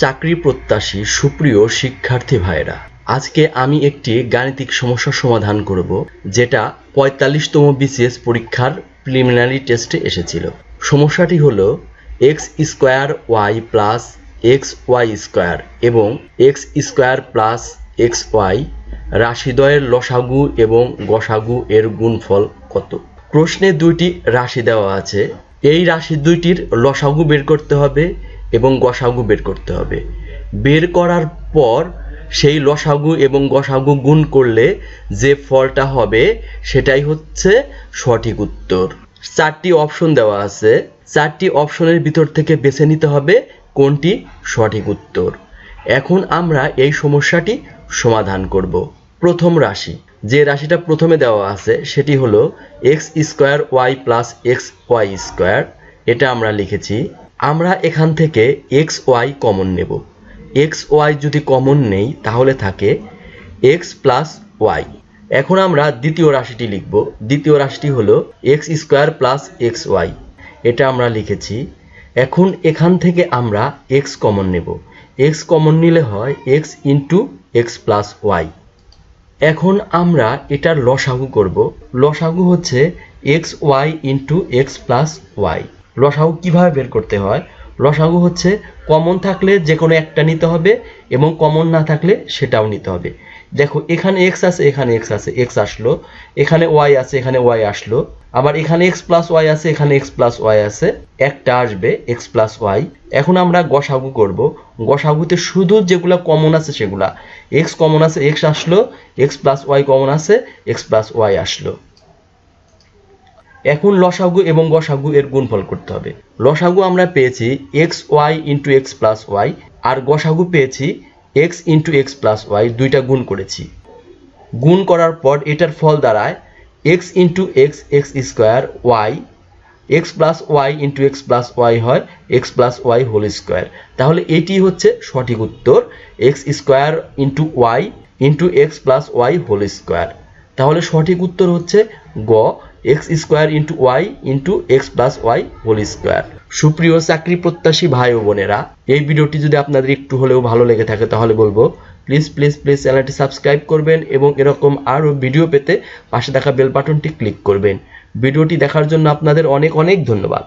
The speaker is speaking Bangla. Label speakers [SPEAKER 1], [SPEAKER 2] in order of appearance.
[SPEAKER 1] চাকরি প্রত্যাশী সুপ্রিয় শিক্ষার্থী ভাইরা আজকে আমি একটি গাণিতিক সমস্যার সমাধান করব, যেটা পঁয়তাল্লিশতম বিসিএস পরীক্ষার প্রিলিমিনারি টেস্টে এসেছিল। সমস্যাটি হলো x square y plus x y square এবং x square plus x y রাশিদ্বয়ের লসাগু এবং গসাগু এর গুণফল কত? প্রশ্নে দুইটি রাশি দেওয়া আছে। এই রাশি দুইটির লসাগু বের করতে হবে এবং গসাগু বের করতে হবে। বের করার পর সেই লসাগু এবং গসাগু গুণ করলে যে ফলটা হবে, সেটাই হচ্ছে সঠিক উত্তর। চারটি অপশন দেওয়া আছে। চারটি অপশনের ভিতর থেকে বেছে নিতে হবে কোনটি সঠিক উত্তর। এখন আমরা এই সমস্যাটি সমাধান করব। প্রথম রাশি। যে রাশিটা প্রথমে দেওয়া আছে, সেটি হলো x square y plus x y square এটা আমরা লিখেছি। আমরা এখান থেকে এক্স ওয়াই কমন নেব। এক্স ওয়াই যদি কমন নেই, তাহলে থাকে এক্স প্লাস ওয়াই এখন আমরা দ্বিতীয় রাশিটি লিখব। দ্বিতীয় রাশিটি হলো x square plus x y এটা আমরা লিখেছি। এখন এখান থেকে আমরা এক্স কমন নেব। এক্স কমন নিলে হয় x into x plus y এখন আমরা এটার লসাগু করব। লসাগু হচ্ছে x y into x plus y লসাগু কীভাবে বের করতে হয়? লসাগু হচ্ছে কমন থাকলে যে কোনো একটা নিতে হবে এবং কমন না থাকলে সেটাও নিতে হবে। দেখো, এখানে এক্স আছে, এখানে এক্স আছে এক্স আসলো, এখানে ওয়াই আছে, এখানে ওয়াই আসলো, আবার এখানে এক্স প্লাস ওয়াই আছে, এখানে এক্স প্লাস ওয়াই আছে, একটা আসবে এক্স প্লাস ওয়াই এখন আমরা গসাগু করব। গসাগুতে শুধু যেগুলো কমন আছে সেগুলা। এক্স কমন আছে এক্স আসলো এক্স প্লাস ওয়াই কমন আছে এক্স প্লাস ওয়াই আসলো। এখন লসাগু এবং গসাগু এর গুণফল করতে হবে। লসাগু আমরা পেয়েছি x y into x plus y আর গসাগু পেয়েছি x into x plus y দুইটা গুণ করেছি। গুণ করার পর এটার ফল দাঁড়ায় x into x x square y x plus y into x plus y হয় x plus y whole square তাহলে এটি হচ্ছে সঠিক উত্তর x square into y into x plus y whole square তাহলে সঠিক উত্তর হচ্ছে গ x square into y into x plus y whole square সুপ্রিয় চাকরি প্রত্যাশী ভাই ও বোনেরা, এই ভিডিওটি যদি আপনাদের একটু হলেও ভালো লেগে থাকে তাহলে বলব প্লিজ প্লিজ প্লিজ চ্যানেলটি সাবস্ক্রাইব করবেন এবং এরকম আরও ভিডিও পেতে পাশে থাকা বেল বাটনটি ক্লিক করবেন। ভিডিওটি দেখার জন্য আপনাদের অনেক অনেক ধন্যবাদ।